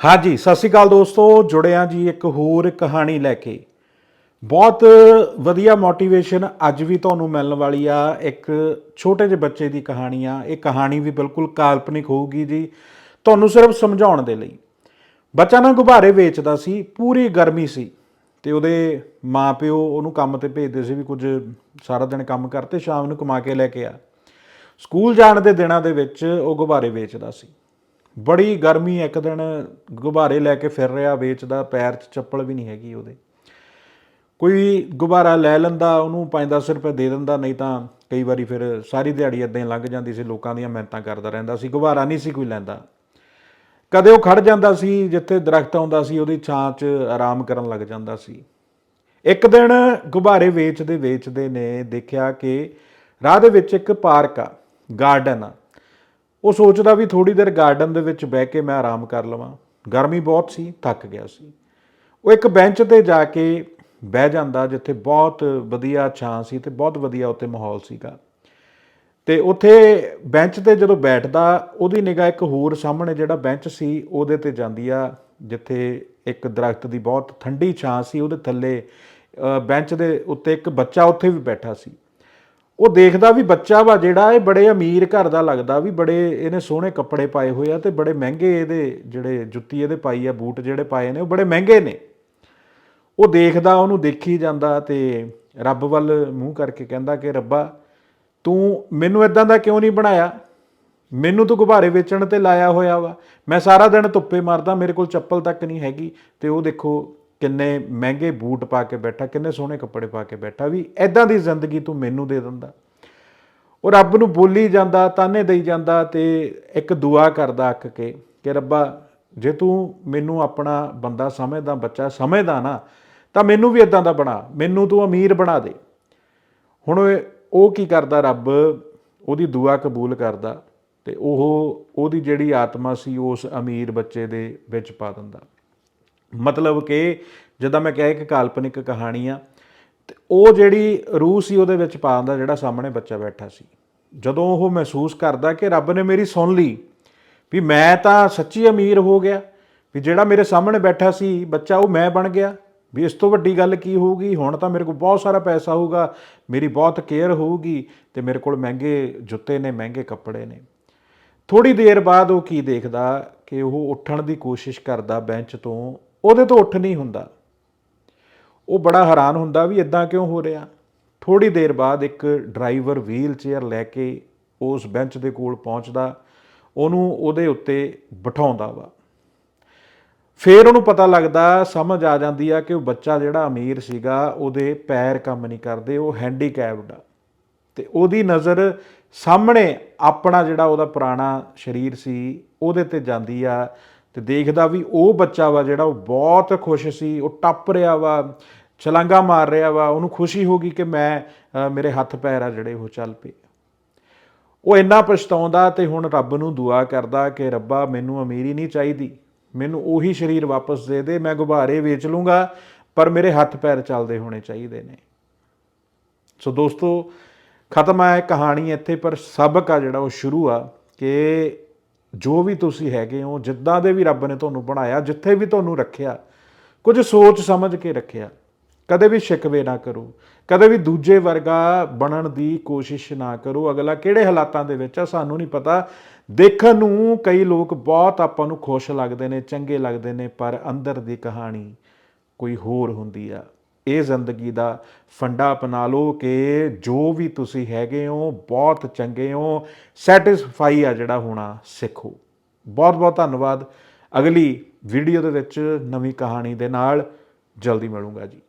ਹਾਂਜੀ, ਸਤਿ ਸ਼੍ਰੀ ਅਕਾਲ ਦੋਸਤੋ, ਜੁੜਿਆ ਜੀ ਇੱਕ ਹੋਰ ਕਹਾਣੀ ਲੈ ਕੇ। ਬਹੁਤ ਵਧੀਆ ਮੋਟੀਵੇਸ਼ਨ ਅੱਜ ਵੀ ਤੁਹਾਨੂੰ ਮਿਲਣ ਵਾਲੀ ਆ, ਇੱਕ ਛੋਟੇ ਜਿਹੇ ਬੱਚੇ ਦੀ ਕਹਾਣੀ ਆ। ਇਹ ਕਹਾਣੀ ਵੀ ਬਿਲਕੁਲ ਕਾਲਪਨਿਕ ਹੋਊਗੀ ਜੀ, ਤੁਹਾਨੂੰ ਸਿਰਫ ਸਮਝਾਉਣ ਦੇ ਲਈ। ਬੱਚਾ ਨਾ ਗੁਬਾਰੇ ਵੇਚਦਾ ਸੀ, ਪੂਰੀ ਗਰਮੀ ਸੀ, ਤੇ ਉਹਦੇ ਮਾਪਿਓ ਉਹਨੂੰ ਕੰਮ ਤੇ ਭੇਜਦੇ ਸੀ ਵੀ ਕੁਝ ਸਾਰਾ ਦਿਨ ਕੰਮ ਕਰਤੇ ਸ਼ਾਮ ਨੂੰ ਕਮਾ ਕੇ ਲੈ ਕੇ ਆ। ਸਕੂਲ ਜਾਣ ਦੇ ਦਿਨਾਂ ਦੇ ਵਿੱਚ ਉਹ ਗੁਬਾਰੇ ਵੇਚਦਾ ਸੀ। ਬੜੀ ਗਰਮੀ ਇੱਕ ਦਿਨ ਗੁਬਾਰੇ ਲੈ ਕੇ ਫਿਰ ਰਿਹਾ, ਵੇਚਦਾ, ਪੈਰ 'ਚ ਚੱਪਲ ਵੀ ਨਹੀਂ ਹੈਗੀ ਉਹਦੇ। ਕੋਈ ਗੁਬਾਰਾ ਲੈ ਲੈਂਦਾ, ਉਹਨੂੰ 5-10 ਰੁਪਏ ਦੇ ਦਿੰਦਾ, ਨਹੀਂ ਤਾਂ ਕਈ ਵਾਰੀ ਫਿਰ ਸਾਰੀ ਦਿਹਾੜੀ ਇਦਾਂ ਹੀ ਲੰਘ ਜਾਂਦੀ ਸੀ, ਲੋਕਾਂ ਦੀਆਂ ਮਿਹਨਤਾਂ ਕਰਦਾ ਰਹਿੰਦਾ ਸੀ, ਗੁਬਾਰਾ ਨਹੀਂ ਸੀ ਕੋਈ ਲੈਂਦਾ। ਕਦੇ ਉਹ ਖੜ ਜਾਂਦਾ ਸੀ, ਜਿੱਥੇ ਦਰਖਤ ਆਉਂਦਾ ਸੀ, ਉਹਦੀ ਛਾਂ 'ਚ ਆਰਾਮ ਕਰਨ ਲੱਗ ਜਾਂਦਾ ਸੀ। ਇੱਕ ਦਿਨ ਗੁਬਾਰੇ ਵੇਚਦੇ ਵੇਚਦੇ ਨੇ ਦੇਖਿਆ ਕਿ ਰਾਹ ਦੇ ਵਿੱਚ ਇੱਕ ਪਾਰਕ ਆ, ਗਾਰਡਨ ਆ। ਉਹ ਸੋਚਦਾ ਵੀ ਥੋੜੀ ਦੇਰ ਗਾਰਡਨ ਦੇ ਵਿੱਚ ਬਹਿ ਕੇ ਮੈਂ ਆਰਾਮ ਕਰ ਲਵਾਂ। ਗਰਮੀ ਬਹੁਤ ਸੀ, ਥੱਕ ਗਿਆ ਸੀ। ਉਹ ਇੱਕ ਬੈਂਚ ਤੇ ਜਾ ਕੇ ਬਹਿ ਜਾਂਦਾ ਜਿੱਥੇ ਬਹੁਤ ਵਧੀਆ ਛਾਂ ਸੀ ਤੇ ਬਹੁਤ ਵਧੀਆ ਉੱਥੇ ਮਾਹੌਲ ਸੀਗਾ। ਤੇ ਉੱਥੇ ਬੈਂਚ ਤੇ ਜਦੋਂ ਬੈਠਦਾ, ਉਹਦੀ ਨਿਗਾਹ ਇੱਕ ਹੋਰ ਸਾਹਮਣੇ ਜਿਹੜਾ ਬੈਂਚ ਸੀ, ਉਹਦੇ ਤੇ ਜਾਂਦੀ ਆ, ਜਿੱਥੇ ਇੱਕ ਦਰਖਤ ਦੀ ਬਹੁਤ ਠੰਡੀ ਛਾਂ ਸੀ, ਉਹਦੇ ਥੱਲੇ ਬੈਂਚ ਦੇ ਉੱਤੇ ਇੱਕ ਬੱਚਾ ਉੱਥੇ ਵੀ ਬੈਠਾ ਸੀ। ਉਹ ਦੇਖਦਾ ਵੀ ਬੱਚਾ ਵਾ ਜਿਹੜਾ ਇਹ ਬੜੇ ਅਮੀਰ ਘਰ ਦਾ ਲੱਗਦਾ ਵੀ ਬੜੇ ਇਹਨੇ ਸੋਹਣੇ ਕੱਪੜੇ ਪਾਏ ਹੋਏ ਆ ਤੇ ਬੜੇ ਮਹਿੰਗੇ ਇਹਦੇ ਜਿਹੜੇ ਜੁੱਤੀ ਇਹਦੇ ਪਾਈ ਆ, ਬੂਟ ਜਿਹੜੇ ਪਾਏ ਨੇ, ਉਹ ਬੜੇ ਮਹਿੰਗੇ ਨੇ। ਉਹ ਦੇਖਦਾ, ਉਹਨੂੰ ਦੇਖੀ ਜਾਂਦਾ ਤੇ ਰੱਬ ਵੱਲ ਮੂੰਹ ਕਰਕੇ ਕਹਿੰਦਾ ਕਿ ਰੱਬਾ, ਤੂੰ ਮੈਨੂੰ ਇਦਾਂ ਦਾ ਕਿਉਂ ਨਹੀਂ ਬਣਾਇਆ? ਮੈਨੂੰ ਤੂੰ ਗੁਬਾਰੇ ਵੇਚਣ ਤੇ ਲਾਇਆ ਹੋਇਆ ਵਾ। ਮੈਂ ਸਾਰਾ ਦਿਨ ਧੁੱਪੇ ਮਰਦਾ, ਮੇਰੇ ਕੋਲ ਚੱਪਲ ਤੱਕ ਨਹੀਂ ਹੈਗੀ ਤੇ ਉਹ ਦੇਖੋ ਕਿੰਨੇ ਮਹਿੰਗੇ ਬੂਟ ਪਾ ਕੇ ਬੈਠਾ, ਕਿੰਨੇ ਸੋਹਣੇ ਕੱਪੜੇ ਪਾ ਕੇ ਬੈਠਾ, ਵੀ ਐਦਾਂ ਦੀ ਜ਼ਿੰਦਗੀ ਤੂੰ ਮੈਨੂੰ ਦੇ ਦਿੰਦਾ। ਉਹ ਰੱਬ ਨੂੰ ਬੋਲੀ ਜਾਂਦਾ, ਤਾਨੇ ਦੇਈ ਜਾਂਦਾ ਤੇ ਇੱਕ ਦੁਆ ਕਰਦਾ ਅੱਕ ਕੇ ਕਿ ਰੱਬਾ, ਜੇ ਤੂੰ ਮੈਨੂੰ ਆਪਣਾ ਬੰਦਾ ਸਮਝਦਾ, ਬੱਚਾ ਸਮਝਦਾ ਨਾ, ਤਾਂ ਮੈਨੂੰ ਵੀ ਇਦਾਂ ਦਾ ਬਣਾ, ਮੈਨੂੰ ਤੂੰ ਅਮੀਰ ਬਣਾ ਦੇ। ਹੁਣ ਉਹ- ਕੀ ਕਰਦਾ ਰੱਬ? ਉਹਦੀ ਦੁਆ ਕਬੂਲ ਕਰਦਾ ਤੇ ਉਹ, ਉਹਦੀ ਜਿਹੜੀ ਆਤਮਾ ਸੀ, ਉਸ ਅਮੀਰ ਬੱਚੇ ਦੇ ਵਿੱਚ ਪਾ ਦਿੰਦਾ। ਮਤਲਬ ਕਿ ਜਦੋਂ ਮੈਂ ਕਿਹਾ ਇੱਕ ਕਾਲਪਨਿਕ ਕਹਾਣੀ ਆ, ਤੇ ਉਹ ਜਿਹੜੀ ਰੂਹ ਸੀ ਉਹਦੇ ਵਿੱਚ ਪਾ ਦਿੰਦਾ ਜਿਹੜਾ ਸਾਹਮਣੇ ਬੱਚਾ ਬੈਠਾ ਸੀ। ਜਦੋਂ ਉਹ ਮਹਿਸੂਸ ਕਰਦਾ ਕਿ ਰੱਬ ਨੇ ਮੇਰੀ ਸੁਣ ਲਈ, ਵੀ ਮੈਂ ਤਾਂ ਸੱਚੀ ਅਮੀਰ ਹੋ ਗਿਆ, ਵੀ ਜਿਹੜਾ ਮੇਰੇ ਸਾਹਮਣੇ ਬੈਠਾ ਸੀ ਬੱਚਾ ਉਹ ਮੈਂ ਬਣ ਗਿਆ, ਵੀ ਇਸ ਤੋਂ ਵੱਡੀ ਗੱਲ ਕੀ ਹੋਊਗੀ? ਹੁਣ ਤਾਂ ਮੇਰੇ ਕੋਲ ਬਹੁਤ ਸਾਰਾ ਪੈਸਾ ਹੋਊਗਾ, ਮੇਰੀ ਬਹੁਤ ਕੇਅਰ ਹੋਊਗੀ, ਤੇ ਮੇਰੇ ਕੋਲ ਮਹਿੰਗੇ ਜੁੱਤੇ ਨੇ, ਮਹਿੰਗੇ ਕੱਪੜੇ ਨੇ। ਥੋੜੀ ਦੇਰ ਬਾਅਦ ਉਹ ਕੀ ਦੇਖਦਾ ਕਿ ਉਹ ਉੱਠਣ ਦੀ ਕੋਸ਼ਿਸ਼ ਕਰਦਾ ਬੈਂਚ ਤੋਂ ਉਹਦੇ ਤੋਂ ਉੱਠ ਨਹੀਂ ਹੁੰਦਾ। ਉਹ ਬੜਾ ਹੈਰਾਨ ਹੁੰਦਾ ਵੀ ਇਦਾਂ ਕਿਉਂ ਹੋ ਰਿਹਾ। ਥੋੜੀ ਦੇਰ ਬਾਅਦ ਇੱਕ ਡਰਾਈਵਰ ਵੀਲ ਚੇਅਰ ਲੈ ਕੇ ਉਸ ਬੈਂਚ ਦੇ ਕੋਲ ਪਹੁੰਚਦਾ। ਉਹਨੂੰ ਉਹਦੇ ਉੱਤੇ ਬਿਠਾਉਂਦਾ ਵਾ। ਫੇਰ ਉਹਨੂੰ ਪਤਾ ਲੱਗਦਾ, ਸਮਝ ਆ ਜਾਂਦੀ ਆ ਕਿ ਉਹ ਬੱਚਾ ਜਿਹੜਾ ਅਮੀਰ ਸੀਗਾ, ਉਹਦੇ ਪੈਰ ਕੰਮ ਨਹੀਂ ਕਰਦੇ, ਉਹ ਹੈਂਡੀਕੈਪਡ ਆ। ਤੇ ਉਹਦੀ ਨਜ਼ਰ ਸਾਹਮਣੇ ਆਪਣਾ ਜਿਹੜਾ ਉਹਦਾ ਪੁਰਾਣਾ ਸਰੀਰ ਸੀ, ਉਹਦੇ ਤੇ ਜਾਂਦੀ ਆ। ਤੇ ਦੇਖਦਾ ਵੀ ਉਹ ਬੱਚਾ ਵਾ ਜਿਹੜਾ ਉਹ ਬਹੁਤ ਖੁਸ਼ ਸੀ, ਉਹ ਟੱਪ ਰਿਹਾ ਵਾ ਛਲਾਂਗਾ ਮਾਰ ਰਿਹਾ ਵਾ, ਉਹਨੂੰ ਖੁਸ਼ੀ ਹੋ ਗਈ ਕਿ ਮੈਂ ਮੇਰੇ ਹੱਥ ਪੈਰ ਆ ਜਿਹੜੇ ਉਹ ਚੱਲ ਪਏ। ਉਹ ਇੰਨਾ ਪਛਤਾਉਂਦਾ ਤੇ ਹੁਣ ਰੱਬ ਨੂੰ ਦੁਆ ਕਰਦਾ ਕਿ ਰੱਬਾ ਮੈਨੂੰ ਅਮੀਰੀ ਨਹੀਂ ਚਾਹੀਦੀ, ਮੈਨੂੰ ਉਹੀ ਸਰੀਰ ਵਾਪਸ ਦੇ ਦੇ, ਮੈਂ ਗੁਬਾਰੇ ਵੇਚ ਲੂੰਗਾ, ਪਰ ਮੇਰੇ ਹੱਥ ਪੈਰ ਚੱਲਦੇ ਹੋਣੇ ਚਾਹੀਦੇ ਨੇ। ਸੋ ਦੋਸਤੋ, ਖਤਮ ਹੈ ਕਹਾਣੀ ਇੱਥੇ, ਪਰ ਸਬਕ ਆ ਜਿਹੜਾ ਉਹ ਸ਼ੁਰੂ ਆ ਕਿ ਜੋ ਵੀ ਤੁਸੀਂ ਹੈਗੇ ਹੋ, ਜਿੱਦਾਂ ਦੇ ਵੀ ਰੱਬ ਨੇ ਤੁਹਾਨੂੰ ਬਣਾਇਆ, ਜਿੱਥੇ ਵੀ ਤੁਹਾਨੂੰ ਰੱਖਿਆ, ਕੁਝ ਸੋਚ ਸਮਝ ਕੇ ਰੱਖਿਆ। ਕਦੇ ਵੀ ਸ਼ਿਕਵੇ ਨਾ ਕਰੋ। ਕਦੇ ਵੀ ਦੂਜੇ ਵਰਗਾ ਬਣਨ ਦੀ ਕੋਸ਼ਿਸ਼ ਨਾ ਕਰੋ। ਅਗਲਾ ਕਿਹੜੇ ਹਾਲਾਤਾਂ ਦੇ ਵਿੱਚ ਆ, ਸਾਨੂੰ ਨਹੀਂ ਪਤਾ। ਦੇਖਣ ਨੂੰ ਕਈ ਲੋਕ ਬਹੁਤ ਆਪਾਂ ਨੂੰ ਖੁਸ਼ ਲੱਗਦੇ ਨੇ, ਚੰਗੇ ਲੱਗਦੇ ਨੇ, ਪਰ ਅੰਦਰ ਦੀ ਕਹਾਣੀ ਕੋਈ ਹੋਰ ਹੁੰਦੀ ਆ। ਇਹ ਜ਼ਿੰਦਗੀ ਦਾ ਫੰਡਾ ਅਪਣਾ ਲਓ ਕਿ ਜੋ ਵੀ ਤੁਸੀਂ ਹੈਗੇ ਹੋ, ਬਹੁਤ ਚੰਗੇ ਹੋ, ਸੈਟੀਸਫਾਈ ਆ ਜਿਹੜਾ ਹੋਣਾ ਸਿੱਖੋ। ਬਹੁਤ ਬਹੁਤ ਧੰਨਵਾਦ। ਅਗਲੀ ਵੀਡੀਓ ਦੇ ਵਿੱਚ ਨਵੀਂ ਕਹਾਣੀ ਦੇ ਨਾਲ ਜਲਦੀ ਮਿਲੂੰਗਾ ਜੀ।